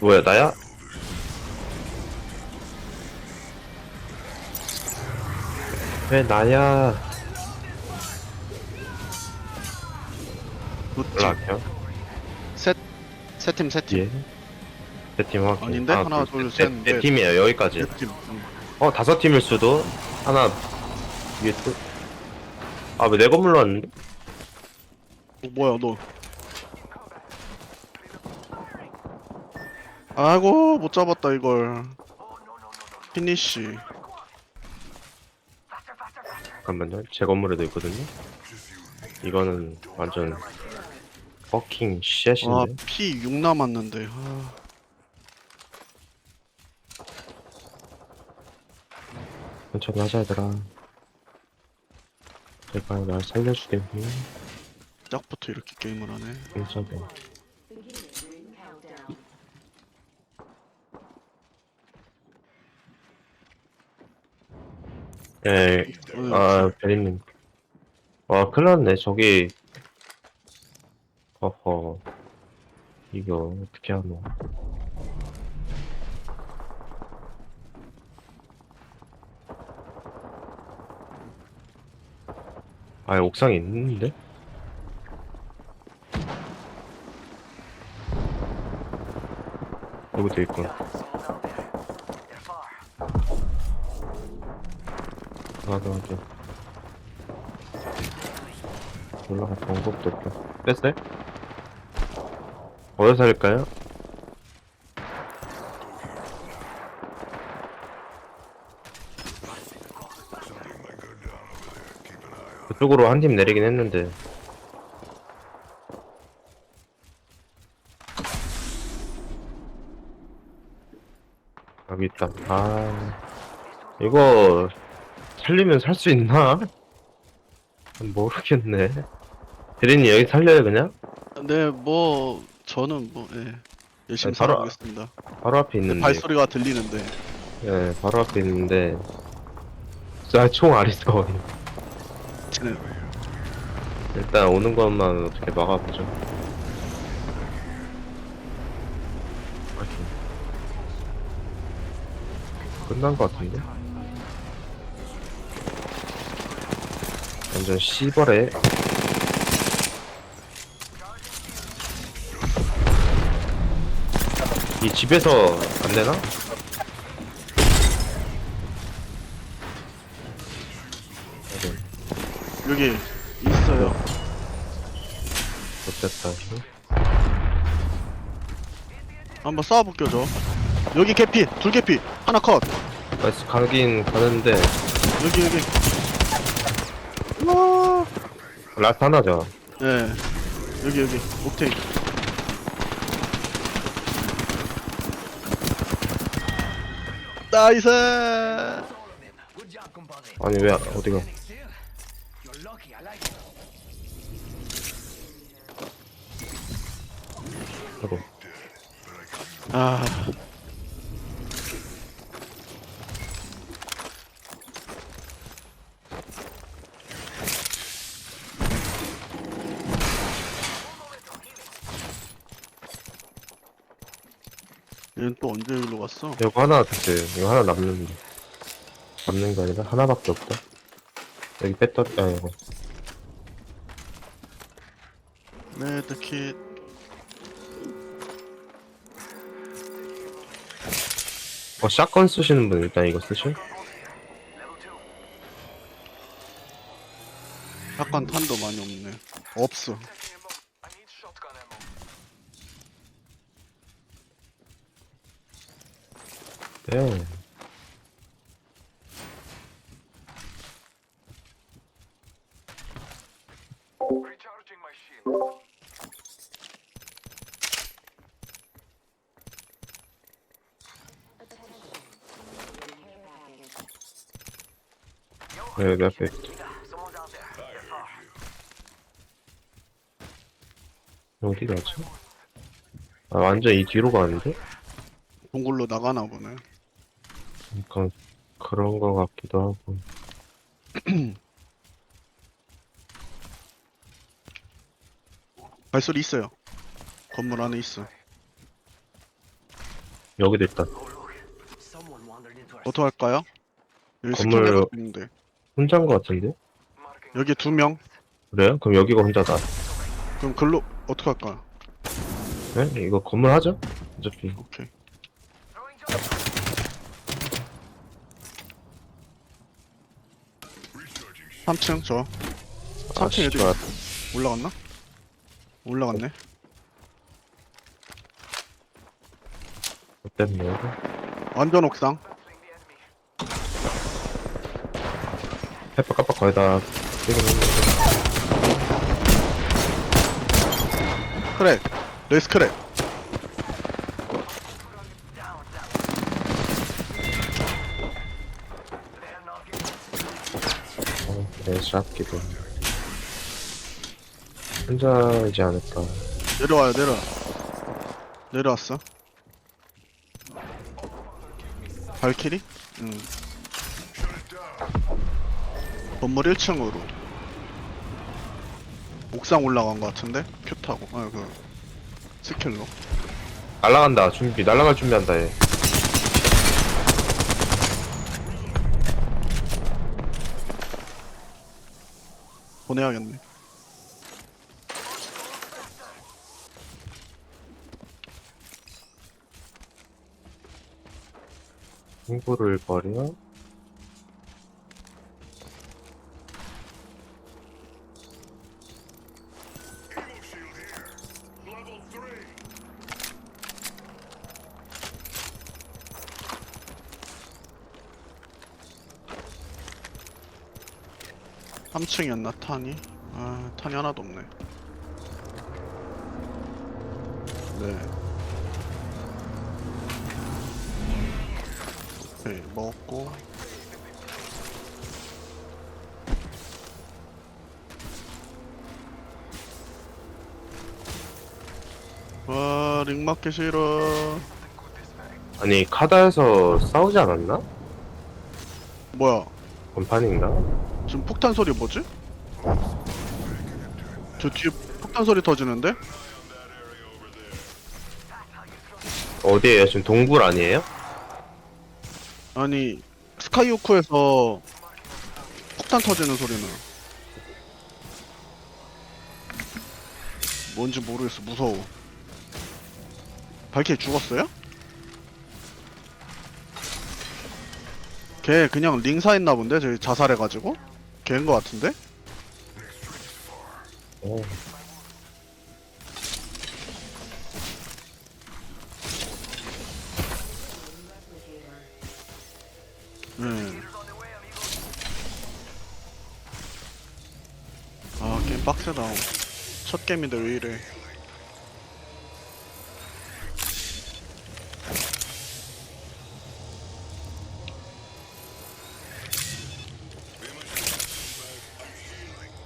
뭐야 나야? 왜 나야? 올라갈게요. 세팀 세팀 뒤에. 내팀 확인. 아닌데? 하나, 둘, 셋, 내, 내 넷. 팀이에요 여기까지. 응. 어 다섯 팀일 수도. 하나 위에 또. 아왜 내 건물로 왔는데? 어, 뭐야 너 아이고 못 잡았다 이걸 피니쉬 잠깐만요. 제 건물에도 있거든요. 이거는 완전 퍼킹 쉣인데. 아피 6 남았는데 아, 천천히 하자 얘들아. 제발 날 살려주겠니? 짝부터 이렇게 게임을 하네 괜찮아. 예, 응. 아, 베리님. 와, 큰일 났네. 저기, 어허. 이거, 어떻게 하노. 아, 옥상에 있는데? 여기도 있군. 나 도 하죠. 올라갈 방법도 없다. 뺐어요? 어디서 살까요? 그쪽으로 한 팀 내리긴 했는데 여기 있다 아 이거 살리면 살 수 있나? 모르겠네. 대리님 여기 살려요 그냥? 네 뭐 저는 뭐 예. 열심히 아니, 바로- 살아보겠습니다. 바로 앞에 있는데. 발소리가 들리는데. 예 바로 앞에 있는데. 나총 아리서 쟤는 일단 오는 것만 어떻게 막아보죠. 끝난 것 같은데? 완전 씨벌해. 이 집에서 안 되나? 여기 있어요. 어쨌다. 한번 싸워볼게요 저 여기 개피 둘 개피. 하나 컷. 나이스 가긴 가는데. 여기 여기. 와 라스트 하나죠. 예. 여기 여기. 옥테인 나이스! 아니 왜 어디가? 아이고. 아 얘는 또 언제 여기로 갔어? 이거 하나 됐어요 이거 하나 남는 남는 게 아니라 하나밖에 없다. 여기 배터리 아 이거. 메드킷. 어 샷건 쓰시는 분 일단 이거 쓰실? 약간 탄도 많이 없네. 없어 네 네, 여기 앞에 어디 가죠? 아 완전 이 뒤로 가는데? 동굴로 나가나 보네 약간 그런 거 같기도 하고 발소리 있어요 건물 안에 있어 여기도 있다. 어떻게 할까요? 여기 건물- 스킨 있는데 혼자인 것 같은데? 여기 두 명. 그래요? 그럼 여기가 혼자다. 그럼 글로 어떻게 할까요? 네? 이거 건물 하죠? 어차피. 오케이. 삼층 저. 아, 3층 애들 씨발. 올라갔나? 올라갔네. 어땠네, 여기? 완전 옥상. 페퍼 깜빡 거의 다 뛰긴 했는데. 크랙. 레이스 크랙. 샷기도. 혼자이지 않을까. 내려와요 내려. 내려왔어. 발키리? 응. 건물 1층으로. 옥상 올라간 것 같은데? 큐 타고. 아, 그 스킬로. 날라간다, 준비. 날라갈 준비한다, 얘. 보내야겠네. 홍보를 버려? 삼층이었나 탄이? 아 탄이 하나도 없네 네 오케이 먹었고 와 링맞기 싫어 아니, 카다에서 싸우지 않았나? 뭐야 건판인가? 지금 폭탄 소리 뭐지? 저 뒤에 폭탄 소리 터지는데? 어디에요? 지금 동굴 아니에요? 아니 스카이오크에서 폭탄 터지는 소리는 뭔지 모르겠어 무서워 발키리 죽었어요? 걔 그냥 링사했나 본데 저기 자살해가지고 걔인 거 같은데? 어. 음. 아 게임 빡세다 첫 게임인데 왜 이래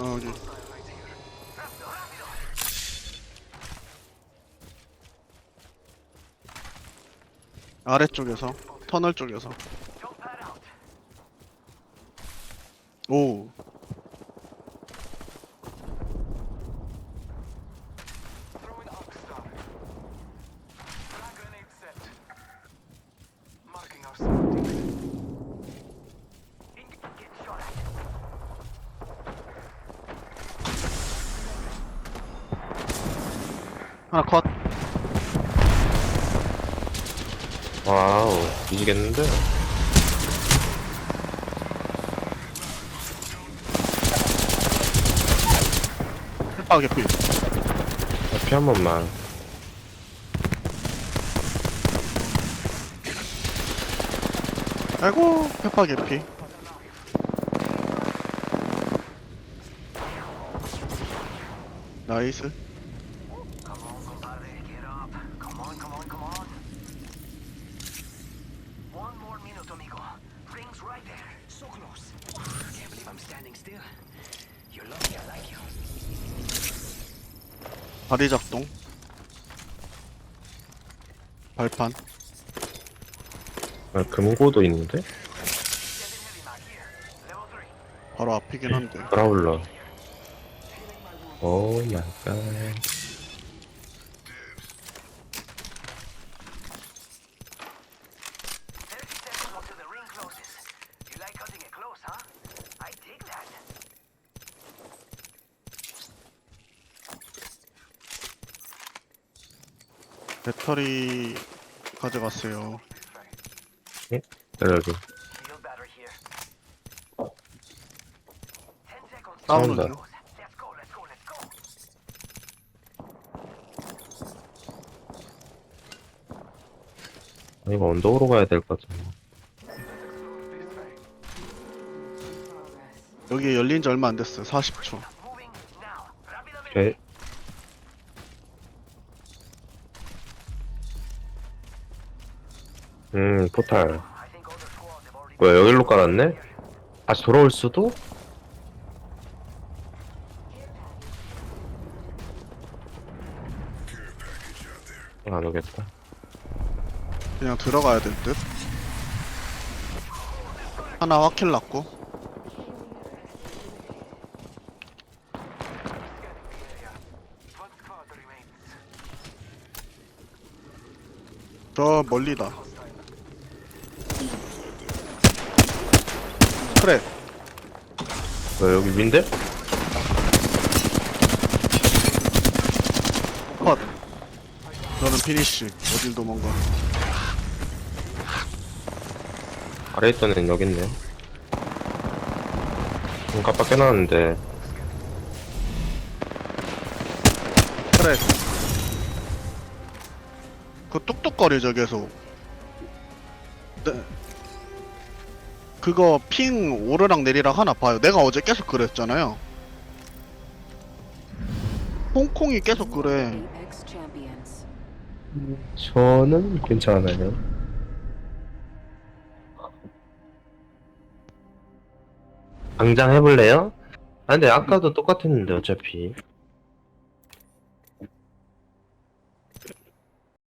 어, 여기 아래쪽에서 터널 쪽에서. 오 하나 컷 와우, 뒤지겠는데? 헬파게 피피한 번만. 아이고 페파 개피 나이스 minute, amigo. Ring's right there. So close. Can't believe I'm standing still. You're lucky I like you. 다리 작동 발판 아, 금고도 있는데? Sending heavy mag here. Level 3. 바로 앞이긴 한데 브라울러. 오 마이 갓. 배터리 가져갔어요. battery here. Let's go, let's go, let's go. 아, 이거 언덕으로 가야 될 것 같은데 여기 열린 지 얼마 안 됐어요. 40초. Moving now. Rápidamente. 오 음 포탈 뭐야 여기로 깔았네? 다시 돌아올 수도? 안 오겠다 그냥 들어가야 될 듯. 하나 확킬 났고. 저 멀리다. 그래. 뭐야 여기 민대? 컷. 저는 피니쉬. 어딜 도망가. 아래 있던 애는 여기 있네 좀 깜빡해놨는데 그래. 그 뚝뚝거리죠 계속. 네. 그거 핑 오르락 내리락 하나 봐요. 내가 어제 계속 그랬잖아요. 홍콩이 계속 그래. 저는 괜찮아요 당장 해볼래요? 아 근데 아까도 똑같았는데 어차피